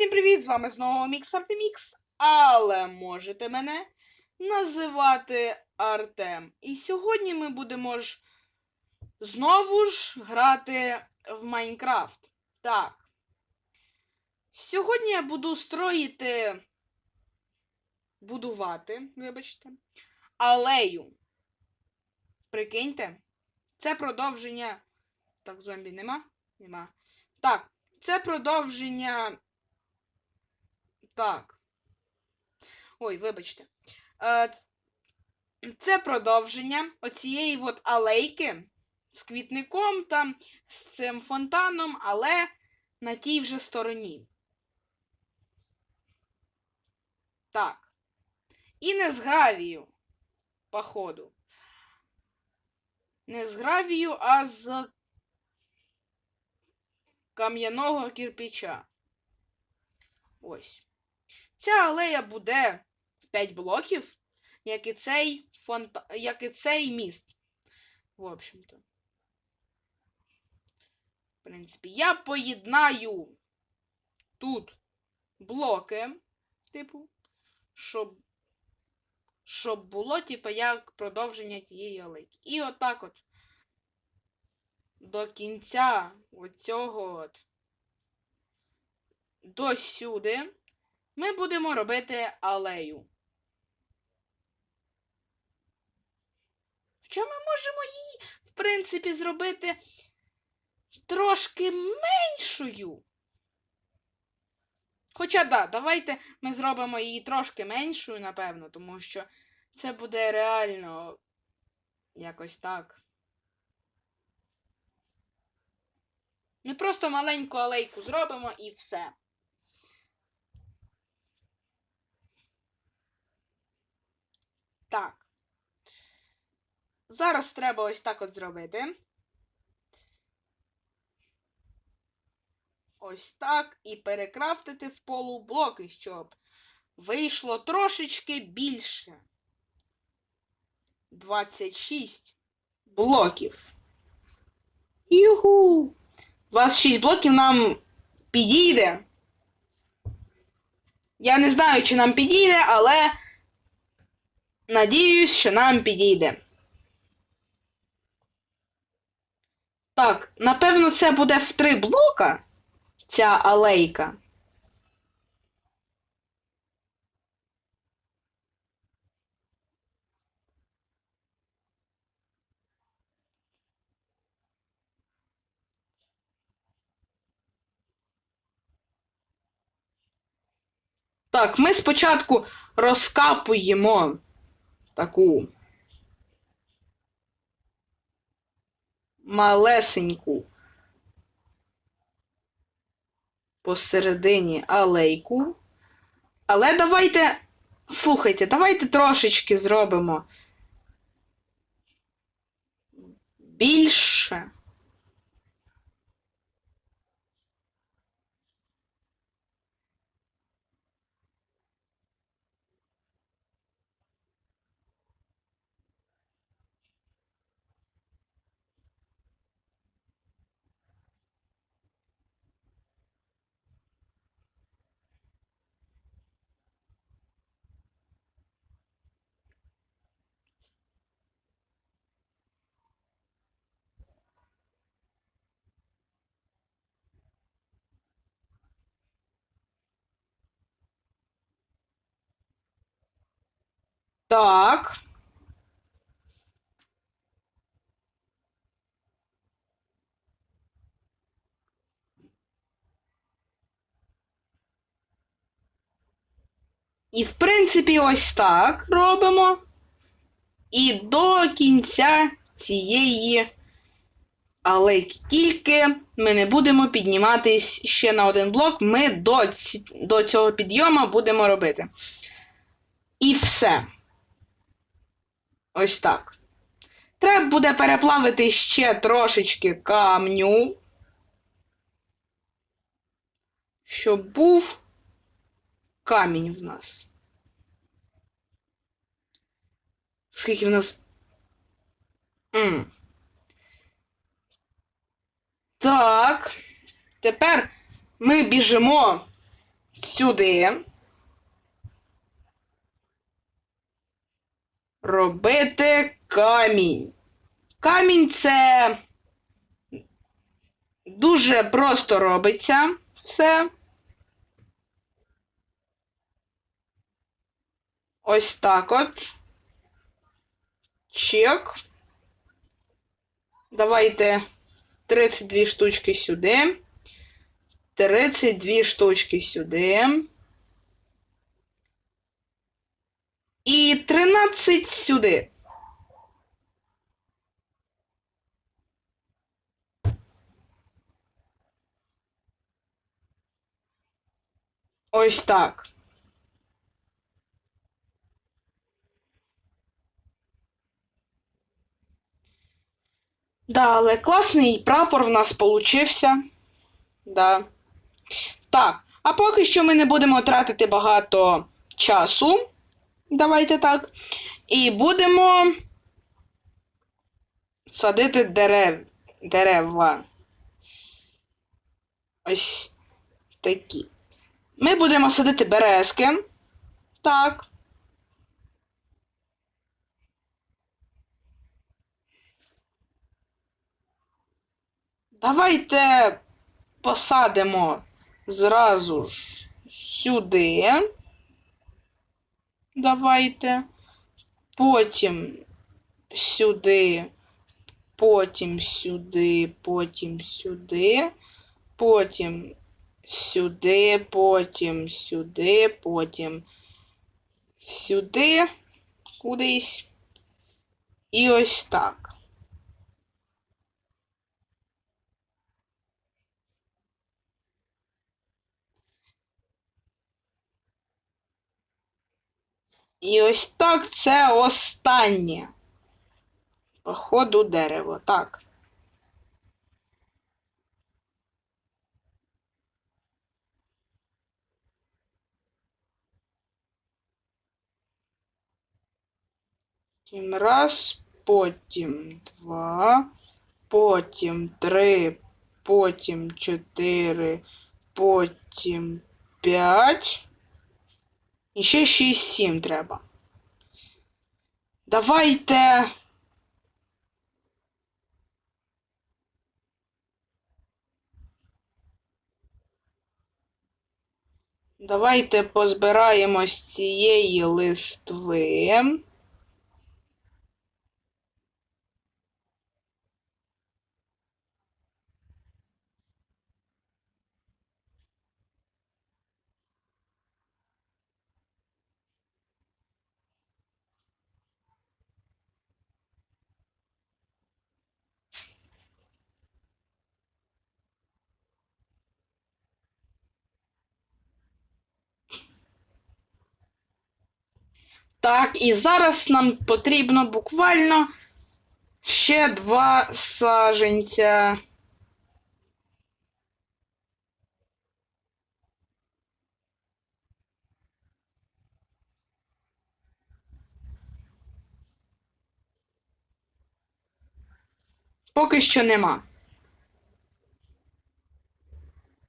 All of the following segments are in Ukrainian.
всім привіт! З вами знову Мікс Артемікс, але можете мене називати Артем. І сьогодні ми будемо ж знову ж грати в Майнкрафт. Так. Сьогодні я буду строїти. Будувати, вибачте, алею. Прикиньте, це продовження. Так, зомбі нема? Нема. Так, це продовження. Так. Ой, вибачте. Е, Це продовження оцієї от алейки з квітником там, з цим фонтаном, але на тій вже стороні. Так. І не з гравію, походу. Не з гравію, а з кам'яного кирпича. Ось. Ця алея буде в 5 блоків, як і цей фонта... як і цей міст. В общем-то. В принципі, я поєднаю тут блоки, типу, щоб, щоб було, типу, як продовження тієї алейки. І отак от до кінця оцього от до сюди ми будемо робити алею. Хоча ми можемо її, в принципі, зробити трошки меншою. Хоча да, давайте ми зробимо її трошки меншою, напевно, тому що це буде реально якось так. Ми просто маленьку алейку зробимо і все. Так. Зараз треба ось так от зробити. Ось так. І перекрафтити в полублоки, щоб вийшло трошечки більше. 26 блоків. Юху! 26 блоків нам підійде. Я не знаю, чи нам підійде, але надіюсь, що нам підійде. Так, напевно, це буде в три блока ця алейка. Так, ми спочатку розкапуємо таку малесеньку посередині алейку. Але давайте, слухайте, давайте трошечки зробимо більше. Так. І, в принципі, ось так робимо. І до кінця цієї алейки. Тільки ми не будемо підніматись ще на один блок. Ми до, ці... до цього підйому будемо робити. І все. Ось так. Треба буде переплавити ще трошечки камню. Щоб був камінь в нас. Скільки в нас. М. Так. Тепер ми біжимо сюди. Робити камінь. Камінь це дуже просто робиться все. Ось так от. Чек. Давайте 32 штучки сюди. 32 штучки сюди. І 13 сюди. Ось так. Да, але класний прапор в нас получився. Да. Так, а поки що ми не будемо тратити багато часу. Давайте так. І будемо садити дерев, дерева. Ось такі. Ми будемо садити березки. Так. Давайте посадимо зразу ж сюди. Давайте. Потім сюди, потім сюди, потім сюди, потім сюди, потім сюди, потім сюди, кудись. І ось так. І ось так це останнє. Походу дерево. Так. Потім раз, потім два, потім три, потім чотири, потім п'ять. І ще 6-7 треба. Давайте. Давайте позбираємо з цієї листви. Так, і зараз нам потрібно буквально ще два саженця. Поки що нема.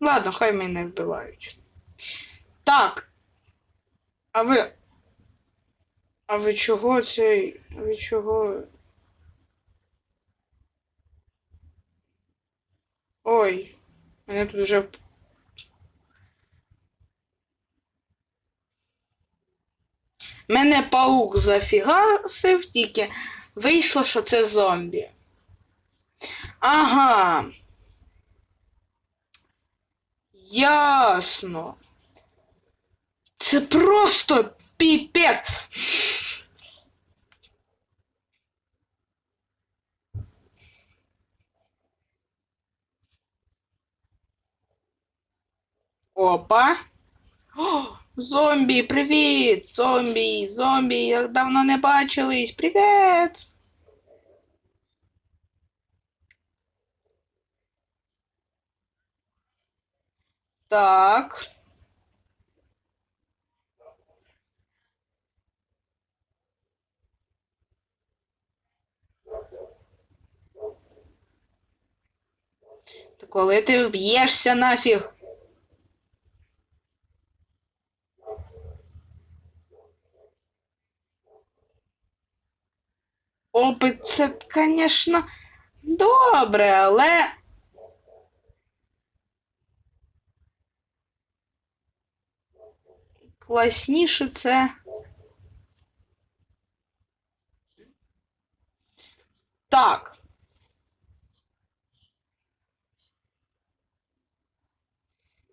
Ладно, хай мене вбивають. Так. А ви. А ви чого цей. Ви чого. Ой, мене тут вже. Мене паук зафігасив, тільки вийшло, що це зомбі. Ага. Ясно. Це просто піпець. Опа. О, зомбі, привіт! Зомбі, зомбі, як давно не бачились. Привіт! Так. Коли ти вб'єшся нафіг? Опит це, звісно, добре, але... Класніше це. Так.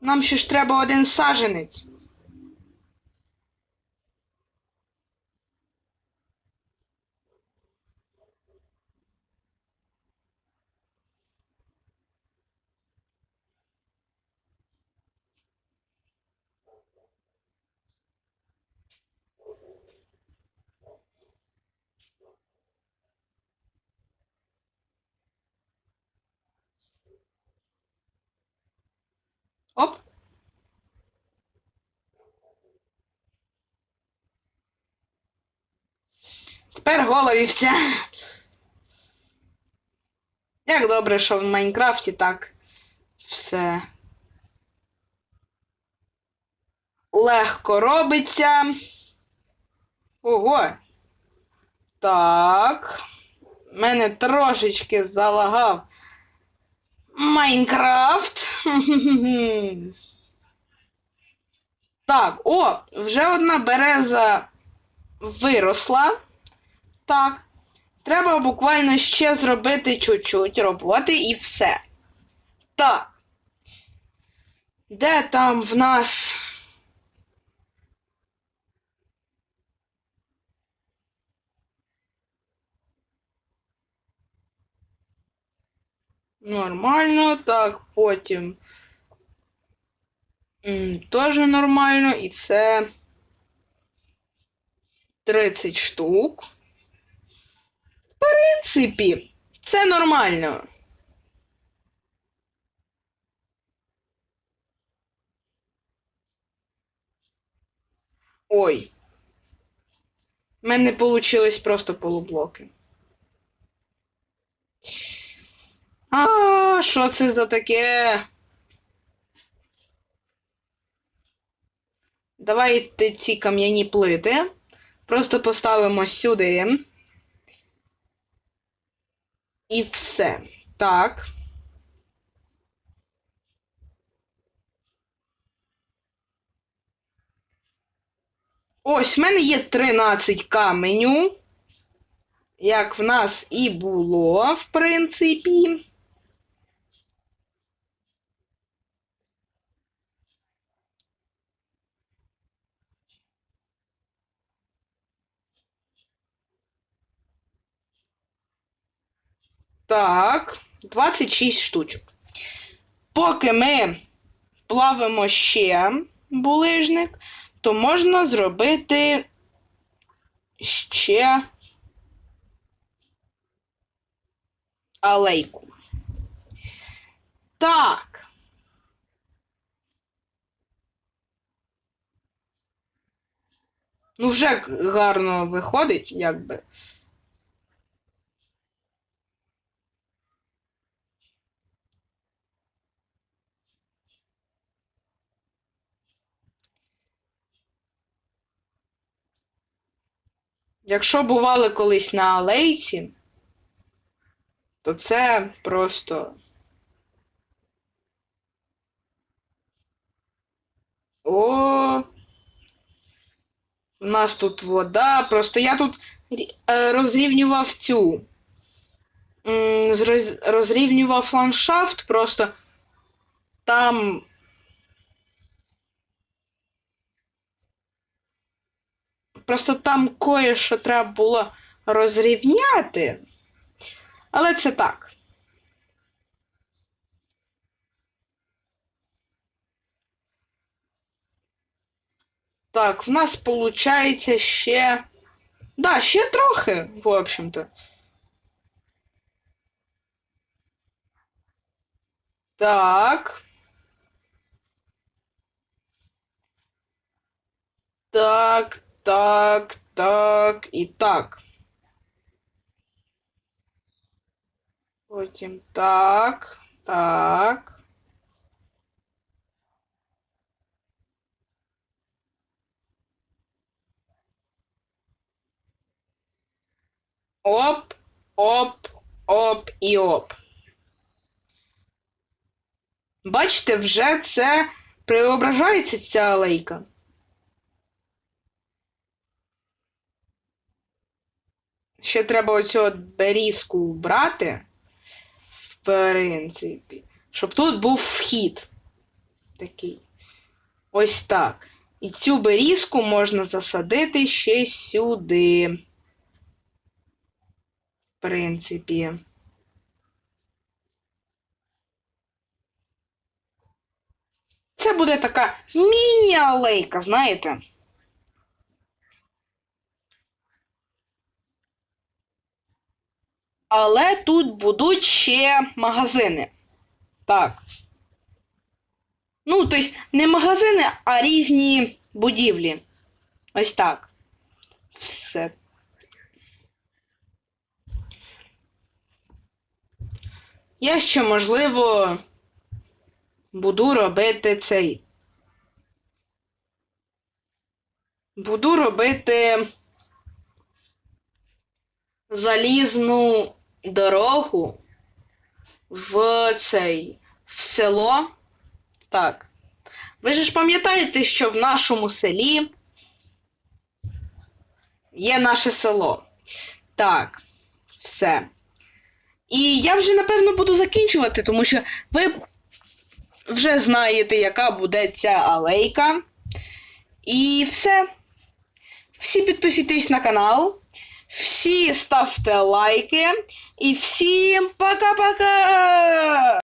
Нам ще ж треба один саженець. Оп. Тепер голові все. Як добре, що в Майнкрафті так все легко робиться. Ого. Так. Мене трошечки залагав Майнкрафт. Так, о, вже одна береза виросла. Так. Треба буквально ще зробити чуть-чуть роботи і все. Так. Де там в нас. Нормально, так, потім. Теж нормально, і це 30 штук. Принципі, це нормально. Ой. У мене вийшло просто полублоки. А, що це за таке? Давайте ці кам'яні плити. Просто поставимо сюди. І все. Так. Ось в мене є 13 каменю. Як в нас і було, в принципі. Так, 26 штучок. Поки ми плавимо ще булижник, то можна зробити ще алейку. Так. Ну, вже гарно виходить, якби. Якщо бували колись на алейці, то це просто. О. У нас тут вода. Просто я тут е, розрівнював цю. Розрівнював ландшафт, просто там. Просто там кое-що треба було розрівняти. Але це так. Так, в нас виходить ще. Да, ще трохи, в общем-то. Так. Так, так, так і так. Потім так, так. Оп. Оп, оп і оп. Бачите, вже це преображається ця алейка. Ще треба оцю берізку вбрати, в принципі, щоб тут був вхід. Такий. Ось так. І цю берізку можна засадити ще сюди. В принципі. Це буде така міні-алейка, знаєте? Але тут будуть ще магазини. Так. Ну, тобто, не магазини, а різні будівлі. Ось так. Все. Я ще, можливо, буду робити цей. Буду робити залізну дорогу в цей в село. Так. Ви ж пам'ятаєте, що в нашому селі є наше село. Так, все. І я вже, напевно, буду закінчувати, тому що ви вже знаєте, яка буде ця алейка. І все. Всі підписуйтесь на канал. Всі ставте лайки. І всім пока-пока!